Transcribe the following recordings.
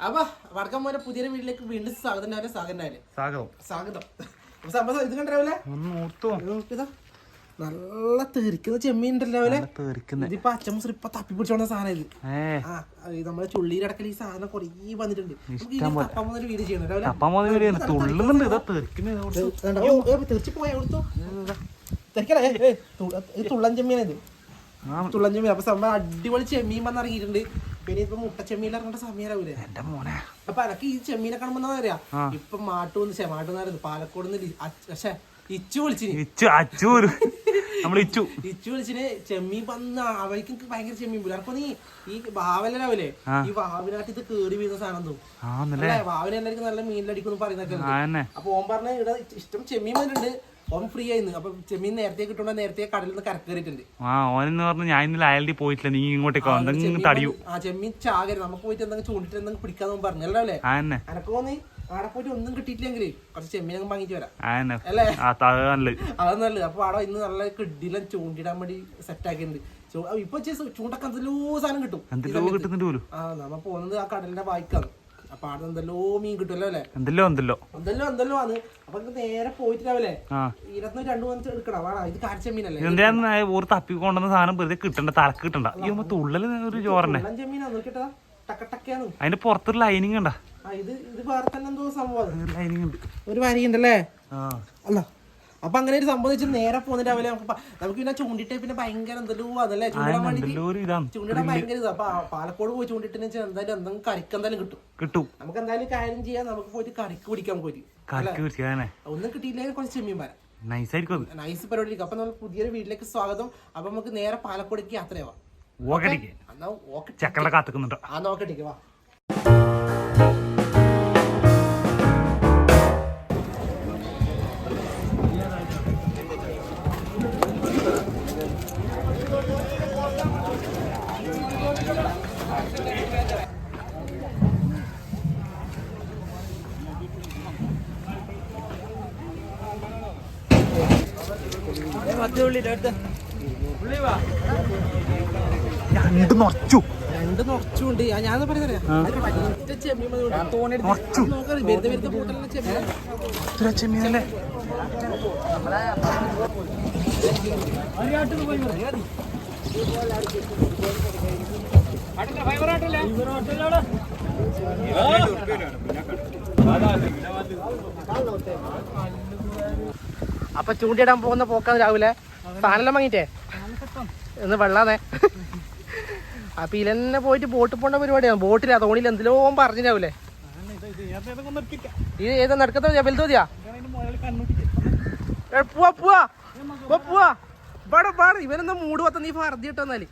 അപ്പൊ വടക്കം പോലെ പുതിയ വീട്ടിലേക്ക് വീണ്ടും സ്വാഗതം ഉണ്ടാവില്ല? സ്വാഗതം. സ്വാഗതം. അപ്പൊ സംഭവം ഇത് കണ്ടാവില്ലേ ഒന്ന് ഓർത്തോ നോക്കിയതാ നല്ല തെറിക്കുന്ന ചെമ്മീൻ ഉണ്ടല്ലോ ഇതിപ്പോ അച്ഛമ്മ ഇപ്പൊ തപ്പി പിടിച്ചോണ്ട സാധനം ഇത്. ആ നമ്മളെ ചുള്ളിയിലടക്കൽ ഈ സാധനം കൊറേ വന്നിട്ടുണ്ട്. നമുക്ക് വീട് ചെയ്യണം തെറിച്ച് പോയാ? കൊടുത്തു തുള്ളൻ ചെമ്മീനാണ് ഇത്. തുള്ളൻ ചെമ്മീൻ. അപ്പൊ സംഭവം അടിപൊളി ചെമ്മീൻ വന്നിറങ്ങിയിട്ടുണ്ട് പിന്നെ ഇപ്പൊ മുട്ട ചെമ്മീൻ ഇറങ്ങേണ്ട സമയമാവൂലേ എന്റെ മോനെ. അപ്പൊ എനക്ക് ഈ ചെമ്മീനെ കാണുമ്പോ എന്താ പറയാ? ആ. ഇപ്പൊ മാട്ടൂന്ന് ശേ മാട്ടൂന്ന് പാലക്കോട് പക്ഷെ ഇച്ചു വിളിച്ചിന്. ഇച്ചു അച്ചു ഒരു നമ്മൾ ഇച്ചു. ഇച്ചു വിളിച്ചിന്. ചെമ്മീൻ വന്ന അവർക്ക് ഭയങ്കര ചെമ്മീൻ പോലെ അപ്പൊ നീ ഈ വാവലാവൂലേ ആ. ഈ വാവിനാട്ട് ഇത് കേറി വീഴുന്ന സാധനം തോന്നും ആ എന്നല്ലേ അല്ലേ? വാവിന് എല്ലാവർക്കും നല്ല മീനിലടിക്കുന്നു പറയുന്നൊക്കെ അപ്പൊ ഓൻ പറഞ്ഞ ഇവിടെ ഇഷ്ടം ചെമ്മീൻ വന്നിട്ടുണ്ട്. ഓൻ ഫ്രീ ആയിരുന്നു അപ്പൊ ചെമ്മീൻ നേരത്തെ കിട്ടണ? നേരത്തെ കടലിൽ നിന്ന് കരക്കേറിയിട്ടുണ്ട് ആ ഓനെന്ന് പറഞ്ഞു ഞാൻ ഇന്നലെ അയാളുടെ പോയിട്ടില്ല നീ ഇങ്ങോട്ടേക്ക് എന്തെങ്കിലും തടിയൂ. ആ ചെമ്മീൻ ചാകരുത്. നമുക്ക് പോയിട്ട് എന്തെങ്കിലും ചൂണ്ടിട്ട് എന്തെങ്കിലും പിടിക്കാന്ന് പറഞ്ഞല്ലോ അല്ലേ? തന്നെ ആടെ പോയിട്ട് ഒന്നും കിട്ടിയിട്ടില്ലെങ്കിൽ കുറച്ച് ചെമ്മീൻ അങ്ങ് വാങ്ങിച്ചു വരാം. അല്ലേ? അത് നല്ലത്. അപ്പൊ അവിടെ ഇന്ന് നല്ല കിഡിലും ചൂണ്ടിടാൻ വേണ്ടി സെറ്റ് ആക്കിയിട്ടുണ്ട്. ഇപ്പൊ ചൂണ്ടൊക്കെ എന്തെല്ലോ സാധനം കിട്ടും. ആ നമ്മ പോകുന്നത് ആ കടലിന്റെ വായിക്കാണ്. അപ്പൊ അവിടെ എന്തെല്ലോ മീൻ കിട്ടുമല്ലോ അല്ലേ? എന്തല്ലോ എന്തല്ലോ. എന്തല്ലോ എന്തല്ലോ ആണ്. അപ്പൊ നമുക്ക് നേരെ പോയിട്ടില്ലാവല്ലേ ഇരുപത്തി രണ്ടു മൂന്ന് എടുക്കണം. വേണം ഇത് കാരച്ചെമ്മീനല്ലേ എന്താ ഓർ തപ്പി കൊണ്ടുവന്ന സാധനം വെറുതെ കിട്ടണ്ട തലക്ക് കിട്ടണ്ട. ഈ തുള്ളൽ ഒരു ചോറന്നെ. ചെമ്മീനാ. നോക്കിട്ടാ. ടക്ക ടക്കയാണ്. അതിന്റെ പുറത്തൊരു ലൈനിങ് ഉണ്ടാ ഇത് ഇത് വേറെ തന്നെ എന്തോ സംഭവം ലൈനിങ് ഉണ്ട്. ഒരു വരിയുണ്ടല്ലേ ആ. അല്ല. അപ്പൊ അങ്ങനെ ഒരു സംഭവം വെച്ചാൽ നേരെ പോകുന്ന രാവിലെ നമുക്ക് നമുക്ക് പിന്നെ ചൂണ്ടിട്ട് പിന്നെ ഭയങ്കര എന്തെല്ലോ അതല്ലേ ചൂണ്ടിടാൻ വേണ്ടി ചൂണ്ടിടാൻ ഭയങ്കര ഇതാ. അപ്പൊ പാലക്കോട് പോയി ചൂണ്ടിട്ട് വെച്ചാൽ എന്തായാലും എന്തെങ്കിലും കറിക്ക് എന്തായാലും കിട്ടും. കിട്ടും. നമുക്ക് എന്തായാലും കാര്യം ചെയ്യാം. നമുക്ക് പോയിട്ട് കറിക്ക് പിടിക്കാൻ പോയി ഒന്നും കിട്ടിയില്ലെങ്കിൽ കുറച്ച് ചെമ്മീൻ വരാം നൈസ് ആയിരിക്കും നൈസ് പരിപാടി അപ്പൊ നമ്മൾ പുതിയൊരു വീട്ടിലേക്ക് സ്വാഗതം. അപ്പൊ നമുക്ക് നേരെ പാലക്കോടേക്ക് യാത്രയാവാം എന്നാ ഓക്കെ. ചക്കളെ കാത്തുക്കുന്നുണ്ടോ. ആ നോക്കട്ടേക്ക് വാ. രണ്ട് നൊച്ചു രണ്ട് നിറച്ചുണ്ട്. ഞാൻ പറയുന്നത് ചെമ്മീൻ മതി കൊണ്ട്. നൊച്ചു നോക്കാം വെറുതെ വെറുതെ പോട്ടല്ല ചെമ്മീൻ ഇത്ര ചെമ്മീനല്ലേ അപ്പൊ ചൂണ്ടിടാൻ പോകുന്ന പോക്കാന്ന് രാവിലെ. സാധനം വാങ്ങിട്ടേ ഇന്ന് വെള്ളാന്നേ. അപ്പൊ ഇലെന്നെ പോയിട്ട് ബോട്ട് പോണ്ട പരിപാടിയാണ്. ബോട്ടിലാ തോണിയിൽ എന്തിലോ പറഞ്ഞിട്ടാവൂലേ ഇത് ഏതാ നടക്കത്ത വലുതോതിയാ പോവാ പോവാ. പോ, പോവാ പാട പാട ഇവനെന്താ മൂട് പത്ത നീ ഫർദി ഇട്ടെന്നാൽ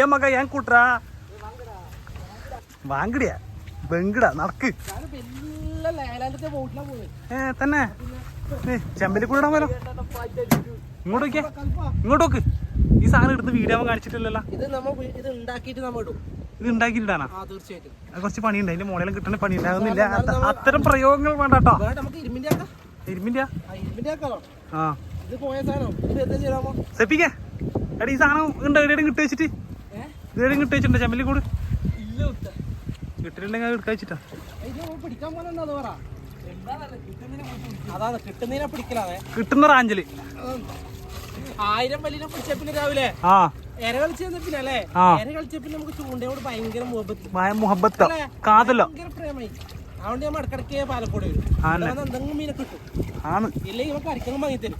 ഏ മക ഞാൻ കൂട്ടറാ. വാങ്കിടിയാ ബെങ്കിട നടക്ക്. ഏ തന്നെ. ചെമ്പലി കൂടെ ഇടാൻ പോലോ ഇങ്ങോട്ട് നോക്കിയേ ഇങ്ങോട്ട് നോക്ക് ഈ സാധനം എടുത്ത് വീഡിയോ കാണിച്ചിട്ടില്ലല്ലോ. ഇത് നമ്മ വീ- ഇത് ഉണ്ടാക്കിയിട്ട് നമ്മ ഇടും. ഇത് ഉണ്ടാക്കിയിട്ടാണ് ആ തീർച്ചയായിട്ടും. അത് കുറച്ച് പണിയുണ്ട്. അതിന്റെ മോളിലും കിട്ടണ പണി ഉണ്ടാകുന്നില്ല അത്ത- അത്തരം പ്രയോഗങ്ങൾ വേണ്ട കേട്ടോ. ഇരുമ്പിന്റെ സെപ്പിക്കേ. എടാ ഈ സാധനം ഉണ്ട് എവിടെയും കിട്ടി വെച്ചിട്ട്. ഇതെവിടെയും കിട്ടി വെച്ചിട്ടുണ്ട്? ചെമ്പലി കൂട് കിട്ടിയിട്ടുണ്ടെങ്കിൽ അത് എടുക്കാൻ വെച്ചിട്ടാ. പിടിക്കാൻ പോലെ അതാണ് കിട്ടുന്നതിനെ പിടിക്കലാവേ കിട്ടുന്ന റാഞ്ചൽ ആയിരം വലിയ പിടിച്ച പിന്നെ രാവിലെ? ആ. എര കളിച്ച പിന്നെ അല്ലേ. എര കളിച്ച പിന്നെ നമുക്ക് ചൂണ്ടയോട് ഭയങ്കര മുഹബത്ത്? കാതല്ലോ ഭയങ്കര പ്രേമായി. അതുകൊണ്ട് ഞാൻ ഇടക്കിടക്ക് പാലക്കോട് വരും. എന്തെങ്കിലും മീനെ കിട്ടും. ആണ്. ഇല്ലെങ്കിൽ ഇവ കറിക്കണം വാങ്ങി തരും.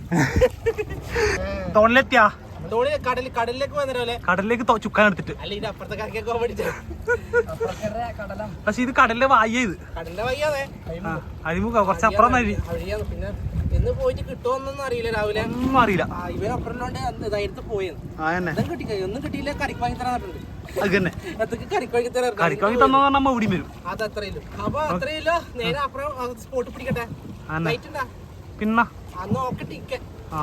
തോണിലെത്തിയാ? തോണി കടൽ കടലിലേക്ക് വന്നല്ലേ കടലിലേക്ക് തൊ- ചുക്കാൻ എടുത്തിട്ട്. അല്ല ഇത് അപ്പുറത്തെ പോകാൻ പക്ഷെ ഇത് കടലിലെ വായ ഇത്. കടലിന്റെ വയ്യാതെ ആ അരിമുഖ കുറച്ച് അപ്പുറം പിന്നെ എന്ന് പോയിട്ട് കിട്ടുമോന്നൊന്നും അറിയില്ല രാവിലെ. ഒന്നും അറിയില്ല. ഇവൻ ഒന്നും കിട്ടിയില്ല. കറിക്ക് വാങ്ങി തരാറുണ്ട് അതൊക്കെ കറിക്ക് വാങ്ങി തരാറുണ്ട് കറിക്ക് തന്നു നമ്മ ഇവിടെയും വരും. അത് അത്രയില്ല അപ്പൊ അത്രയില്ല നേരെ അപ്പുറം സ്പോട്ട് പിടിക്കട്ടെ. പിന്നെ. അന്ന് നോക്കട്ടെ ആ.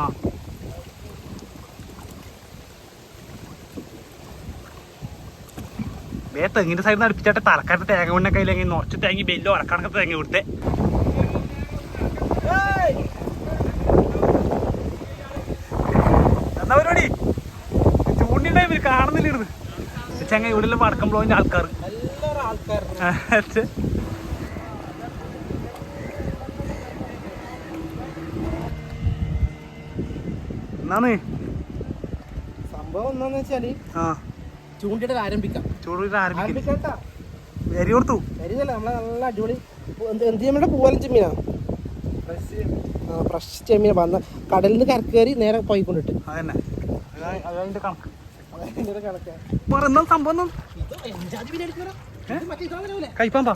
വേ തെങ്ങിന്റെ സൈഡിൽ നിന്ന് അടുപ്പിച്ചാട്ടെ തലക്കാരുടെ തേങ്ങ കൊണ്ട ഇല്ലെങ്കിൽ കുറച്ച് തേങ്ങി ബെല്ലോ അടക്കണക്കത്തെ തേങ്ങ കൊടുത്തെ. എന്താ പരിപാടി? ചൂണ്ടിണ്ടായി കാണുന്നില്ല ഇരുന്ന് ചെങ്ങ ഇവിടെ വടക്കം ആൾക്കാർ. എന്നാണ്? സംഭവം എന്താന്ന് വെച്ചാൽ ആ. ചൂണ്ടിട്ട് ആരംഭിക്കാം. ചൂടിട്ട് ആരംഭിക്കും എരി വരി കൊടുത്തു നമ്മളെ നല്ല അടിപൊളി എന്ത് എന്ത് ചെയ്യുമ്പോൾ പൂവലൻ ചെമ്മീനാ? ആ ഫ്രഷ് ചെമ്മീൻ വന്ന കടലിൽ നിന്ന് കരക്കേറി കയറി നേരെ പോയിക്കൊണ്ടിട്ട്. അതിന്റെ കണക്കാ. സംഭവം കൈപ്പാമ്പാ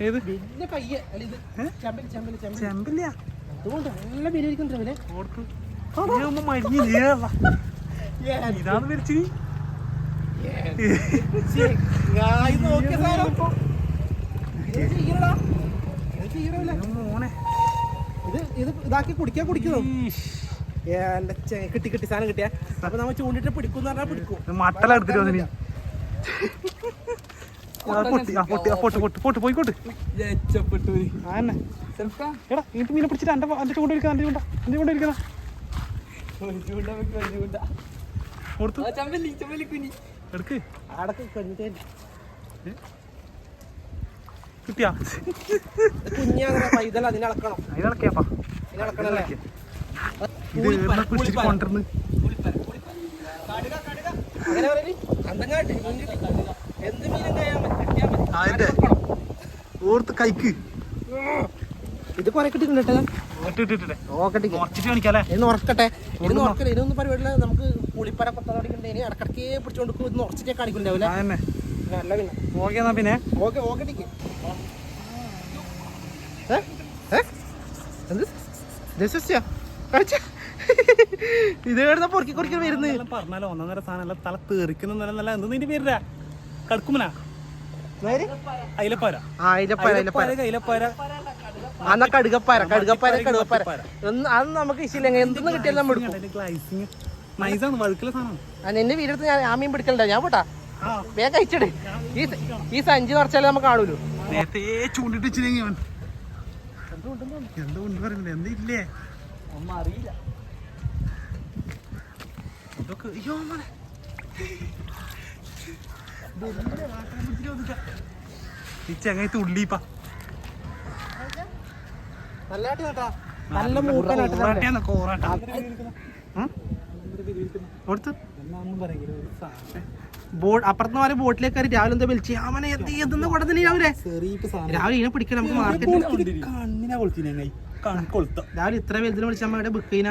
ഏത്? വലിയ പയ്യ. അല്ല ഇത് ഏ? ചെമ്പൽ ചെമ്പൽ ചെമ്പൽ ചെമ്പില്ല അതുകൊണ്ട് നല്ല ബിരിയാണി മരിഞ്ഞില്ല ഇതാണ് മരിച്ചു സാധനം ഇത്. ഇത് ഇതാക്കി കുടിക്കാൻ കുടിക്കുന്നു. എന്റെ കിട്ടി കിട്ടി സാധനം കിട്ടിയ. അപ്പൊ നമ്മ ചൂണ്ടിട്ട് പിടിക്കും പറഞ്ഞാൽ പിടിക്കും. മട്ടല എടുത്തിട്ട് മീനെ പിടിച്ചിട്ട് എന്റെ എന്റെ ചൂണ്ട ഇരിക്കുന്ന എന്റെ ചൂണ്ട എന്റെ ചൂണ്ട ഇരിക്കുന്ന കൊടുത്തു. എടുക്ക് അടക്കം കഴിഞ്ഞിട്ട് കിട്ടിയാ? കുഞ്ഞാങ്ങനെ പൈതൽ അതിനളക്കണം അതിനടക്കിയാപ്പാ അതിനളക്കണല്ലേ ഇത് കൊറേ കിട്ടിട്ടുണ്ട് കൊണ്ടിരുന്ന് ഓർത്ത് കൈക്ക്. ഇത് കുറെ കിട്ടിയിട്ടുണ്ട്? കേട്ടോ ഉറക്കട്ടെ. ഇന്ന് ഉറക്കട്ടെ. ഇതൊന്നും പരിപാടിയില്ല. നമുക്ക് പുളിപ്പര കൊത്താൻ ഇനി ഇടക്കിടക്ക് പിടിച്ചോണ്ട് ഇന്ന് ഉറച്ചിട്ടേ കാണിക്കുന്നുണ്ടാവില്ല. നല്ല പിന്നെ. ഓക്കെ എന്നാ പിന്നെ. Okay okay tick. എന്ത്? ജസ്റ്റിയാ കഴിച്ച? ഇത് കേടുന്ന പൊറുക്കി വരുന്നത് എല്ലാം പറഞ്ഞാലോ? ഒന്നൊന്നര സാധനം തല തെറിക്കുന്ന നല്ല നല്ല എന്ത് നിന്റെ പേരാ കടുക്കുമനാ. അയിലപ്പാര. അയിലപ്പാര അന്നാ കടുകപ്പാര കടുകപ്പാര കടുകപ്പാര. ഒന്ന് അത് നമുക്ക് ഇഷ്ടമില്ല. എന്തെന്ന് കിട്ടിയാലും നമ്മൾ എടുക്കും. നൈസാണ് സാധനം നിന്റെ വീടെടുത്ത് ഞാൻ ആ മീൻ പിടിക്കലുണ്ടോ? ഞാൻ പോട്ടാ. വേഗം കഴിച്ചിട്. ഈ ഈ സഞ്ചി നിറച്ചാലേ നമുക്ക് കാണൂലോ. നേരത്തെ ചൂണ്ടിട്ട് വെച്ചില്ലെങ്കിൽ അവൻ. എന്തോ ഉണ്ട് പറയുന്നത് എന്താ ഇല്ലേ? ഒന്നും അറിയില്ല. ഇതൊക്കെ അയ്യോ മോനെ. ഈ ചങ്ങായി തുള്ളിപ്പാ. നല്ലതായിട്ട് കേട്ടാ. നല്ല മൂക്കനായിട്ട് കോറാട്ടാ ബോട്ട് അപ്പുറത്ത് വരെ ബോട്ടിലേക്ക് കയറി രാവിലെ എന്താ വിളിച്ചു. അവനെ എന്ത് എന്തെന്ന് കൊടന്നില്ല രാവിലെ? രാവിലെ ഇങ്ങനെ പിടിക്കണം നമുക്ക് മാർക്കറ്റിൽ കണ്ണിനാ രാവിലെ ഇത്ര വലുതിനെ വിളിച്ചാൽ അമ്മ ഇവിടെ ബുക്ക് ചെയ്യുന്ന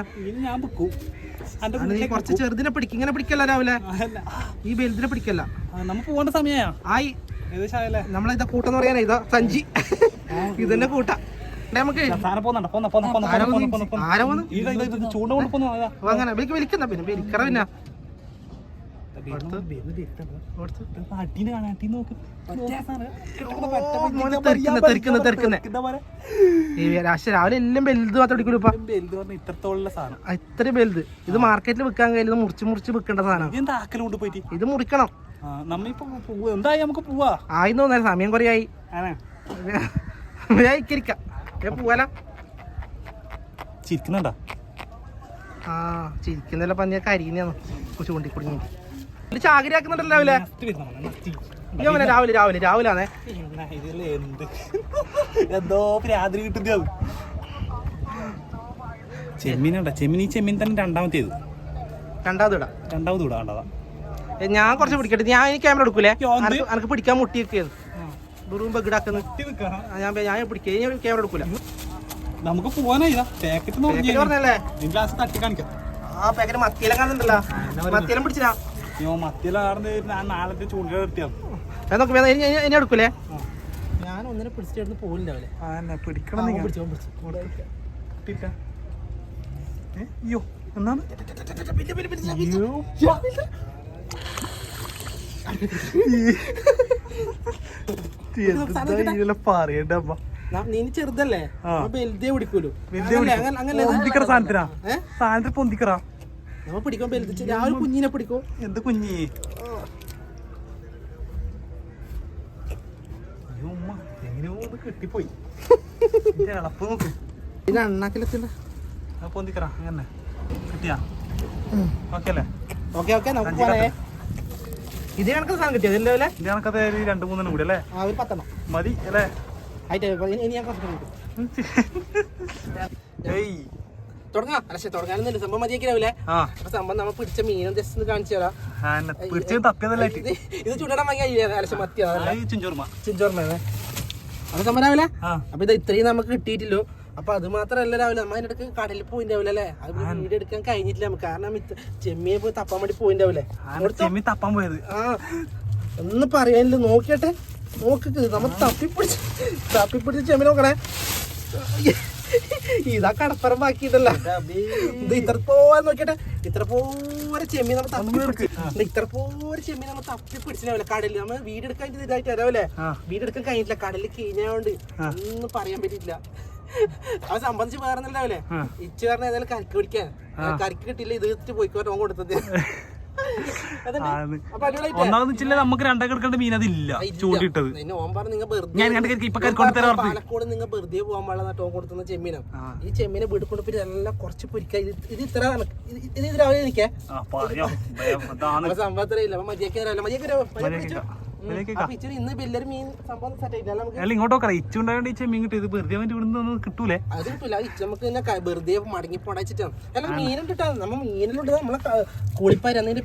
ഞാൻ കുറച്ച് ചെറുതിനെ പിടിക്കും ഇങ്ങനെ പിടിക്കല്ല രാവിലെ. ഈ വലുതിനെ പിടിക്കല്ല. നമുക്ക് പോകേണ്ട സമയ ആയി. നമ്മളിതാ കൂട്ടെന്ന് പറയാനാ ഇതാ സഞ്ചി. ഇതന്നെ കൂട്ടാ. നമുക്ക് അങ്ങനെ. വിളിക്കുന്ന പിന്നെ വിളിക്കറ പിന്നെ. രാവിലെ എല്ലാം ബെൽത് മാത്രം ആ, ഇത്രയും ഇത് മാർക്കറ്റിൽ വിൽക്കാൻ കഴിയില്ല മുറിച്ച് മുറിച്ച് വിൽക്കേണ്ട സാധനം. ഇത് മുറിക്കണം. ആ, നമ്മിപ്പോ പോവാ. എന്തായി നമുക്ക് പോവാ? ആയി തോന്നാൻ സമയം കുറേ ആയി. ആണേ. ഇക്കരിക്കാം പോവാല? ചിരിക്കുന്നുണ്ടാ? ആ ചിരിക്കുന്നല്ല പന്നിയ കരിയാണ് ചൂണ്ടി കുടുങ്ങി ഇത് ചാകരിയാക്കുന്നുണ്ടല്ലോ രാവിലെ. അവനെ രാവിലെ രാവിലെ രാവിലെ ആണേ എന്ത് രാത്രി കിട്ടുന്നത് ചെമ്മീനുണ്ട? ചെമ്മീൻ ഈ ചെമ്മീൻ തന്നെ രണ്ടാമത്തേത്. രണ്ടാമത് ഇടാം രണ്ടാമത് വിടാ കണ്ടതാ ഞാൻ കുറച്ച് പിടിക്കട്ടെ. ഞാൻ ഈ ക്യാമറ എടുക്കൂലേ? എനിക്ക് പിടിക്കാൻ മുട്ടിയൊക്കെയാണ് വെറും ബഗിടാക്കുന്നു ഞാൻ ഞാൻ പിടിക്കുക ഞാൻ ക്യാമറ എടുക്കൂല. നമുക്ക് പോവാനായി പാക്കറ്റ് പറഞ്ഞല്ലേ? ഗ്ലാസ് തട്ടി കാണിക്കാം. ആ പാക്കറ്റ് മത്തിയിലും കാണുന്നുണ്ടല്ലോ. മത്തിയിലും പിടിച്ചില്ല അയ്യോ മത്തിയിലാർന്ന് ഞാൻ നാളത്തെ ചൂണ്ട എടുത്തിയാണ് ഞാൻ നോക്കി വേഗം ഇനി- എടുക്കൂലേ? ഞാൻ ഒന്നിനെ പിടിച്ചിട്ട് പോലില്ല ആ പിടിക്കണം പിടിച്ചോ. ഏ, അയ്യോ എന്നാണ് അയ്യോ. എന്താ നീ ചെറുതല്ലേ? പിടിക്കൂലൂ? പൊന്തിക്കറ സാധനത്തിനാ? സാധനത്തിൽ പൊന്തിക്കറ നമ്മ വലുത് രാവിലെ കുഞ്ഞിനെ പിടിക്കും. എന്ത് കുഞ്ഞി? എങ്ങനെയോ ഒന്ന് കെട്ടിപ്പോയി. ഇതിന്റെ ഇളപ്പ് നോക്ക്. പിന്നെ അണ്ണാക്കിലെത്തില്ല. ആ പൊന്തിക്കറ അങ്ങനെ കിട്ടിയാ? ഓക്കെ അല്ലേ? ഓക്കെ ഓക്കെ നമുക്ക് പോണേ ഇത് കണക്ക് സാധനം കിട്ടിയത് അല്ലേ പോലെ ഇത് കണക്കത്തെ ഒരു രണ്ട് മൂന്നെണ്ണം കൂടി അല്ലേ? ആ ഒരു പത്തെണ്ണം. മതി അല്ലേ? ആയിട്ട് ഇനി- ഇനി ഞാൻ കുറച്ച് ഏയ്. തുടങ്ങാം. അല്ല തുടങ്ങാനൊന്നുമില്ല. സംഭവം മതിയാക്കിയാവില്ലേ അപ്പൊ സംഭവം നമ്മൾ പിടിച്ച മീനും ജസ്റ്റ് ഒന്ന് കാണിച്ചു തരാം. ആന്നെ പിടിച്ചത് തപ്പിയതല്ലേ ഇത് ഇത് ചൂടാൻ വാങ്ങി കഴിയില്ല അലശം മത്തി ചിഞ്ചോർമ്മ. അത് സംഭവം രാവിലെ? അപ്പൊ ഇത് ഇത്രയും നമുക്ക് കിട്ടിയിട്ടില്ലോ. അപ്പൊ അത് മാത്രല്ല രാവിലെ നമ്മ അതിന്റെ ഇടയ്ക്ക് കടലിൽ പോയിണ്ടാവില്ല അല്ലേ? അത് വീട് എടുക്കാൻ കഴിഞ്ഞിട്ടില്ല നമുക്ക്. കാരണം ചെമ്മിയെ പോയി തപ്പാൻ വേണ്ടി പോയിണ്ടാവില്ലേ ചെമ്മി തപ്പാൻ പോയത്. ആ ഒന്ന് പറയാനില്ല. നോക്കിയട്ടെ. നോക്കിട്ട് നമ്മ തപ്പിപ്പിടിച്ച് തപ്പിപ്പിടിച്ച് ചെമ്മി നോക്കണേ. ഇതാ കടപ്പുറം ബാക്കിയിട്ടല്ല? ഇത് ഇത്ര പോവാൻ നോക്കിട്ടെ ഇത്ര പോരെ ചെമ്മി നമ്മൾ തപ്പി ഇത്ര പോരെ ചെമ്മി നമ്മൾ തപ്പി പിടിച്ചില്ല കടലിൽ. നമ്മ വീടെടുക്കാൻ ഇതായിട്ട് വരാവല്ലേ ആ. വീടെടുക്കാൻ കഴിഞ്ഞിട്ടില്ല. കടലിൽ കീഞ്ഞായോണ്ട്. ഒന്നും പറയാൻ പറ്റിയില്ല അത് സംബന്ധിച്ച് വേറെന്നുണ്ടാവില്ലേ ആ. ഇച്ച് പറഞ്ഞ ഏതായാലും കരക്ക് പിടിക്കാൻ. കരക്ക് കിട്ടിയില്ല ഇത് ഇട്ട് പോയിക്കോ ഓൻ കൊടുത്തത്. വെച്ചാൽ നമുക്ക് രണ്ടാം എടുക്കേണ്ട മീൻ അതില്ല ചൂണ്ടിട്ടത്. ഞാൻ പാലക്കോട് നിങ്ങൾ വെറുതെ പോകാൻ പാടില്ല ടോൺ കൊടുത്തുന്ന ചെമ്മീനും. ആ. ഈ ചെമ്മീനെ വീട് കൊണ്ടുപോയി എല്ലാം കുറച്ച് പൊരിക്ക. ഇത് ഇത് ഇത്ര. ഇത് ഇതിരാവിലെ ഇത് രാവിലെ എനിക്കേ ആ പറയാം ഭയം, അതാണ്. അപ്പൊ സംഭവം ഇത്ര ഇല്ല. മതിയൊക്കെ മതിയാക്കി മതിയാക്കി മീൻ ഇങ്ങോട്ടൊക്കെ ഇച്ചുണ്ടായോണ്ട് ഈ ചെമ്മീൻ കിട്ടിയത് വെറുതെ അവന്റെ ഇവിടുന്ന് ഒന്നും കിട്ടൂലേ? അത് കിട്ടൂല. ഇച്ച നമുക്ക് തന്നെ വെറുതെ മടങ്ങി പോടാച്ചിട്ടാണ് അല്ല മീനും കിട്ടാ. നമ്മ മീനിലുണ്ട്. നമ്മളെ കൂളിപ്പാരി അതിന്റെ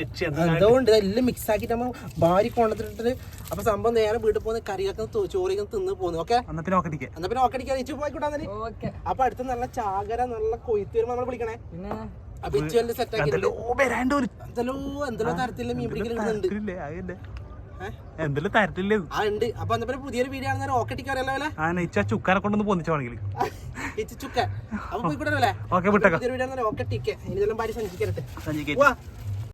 രക്ഷ അതുകൊണ്ട് എല്ലാം മിക്സ് ആക്കിട്ട് നമ്മ ഭാര്യ കൊണ്ടിട്ടിട്ട് അപ്പൊ സംഭവം നേരെ വീട്ടിൽ പോകുന്ന കറിയൊക്കെ ചോറിയൊക്കെ തിന്ന് പോകുന്നു ഓക്കെ? എന്നാ പിന്നെ ഓക്കെ എന്നാ പിന്നെ ഓക്കടിക്കാതെ ഇച്ചു പോയിക്കോട്ടെ അപ്പൊ അടുത്ത് നല്ല ചാകര നല്ല കൊയ്ത്ത് വരുമ്പോ നമ്മൾ വിളിക്കണേ. ഇച്ചു എന്തല്ലോ തരത്തില്ലേ ആ ഉണ്ട്. അപ്പൊ പിന്നെ പുതിയൊരു വീഡിയോ ആണെന്നേരം ഓക്കടിക്ക് അറിയാലോ ആ നെച്ച ചുക്കാനെ കൊണ്ടൊന്ന് പൊന്നിച്ചാണെങ്കിൽ ഇച്ചു ചുക്ക. അപ്പൊ പോയിക്കൂടെ ഓക്കെ വിട്ടേക്കാം. പുതിയൊരു വീഡിയോ ഓക്കെ ഓക്കട്ടിക്ക് ഇനി സഞ്ചിക്കരട്ടെ സഞ്ജിക്ക് വാ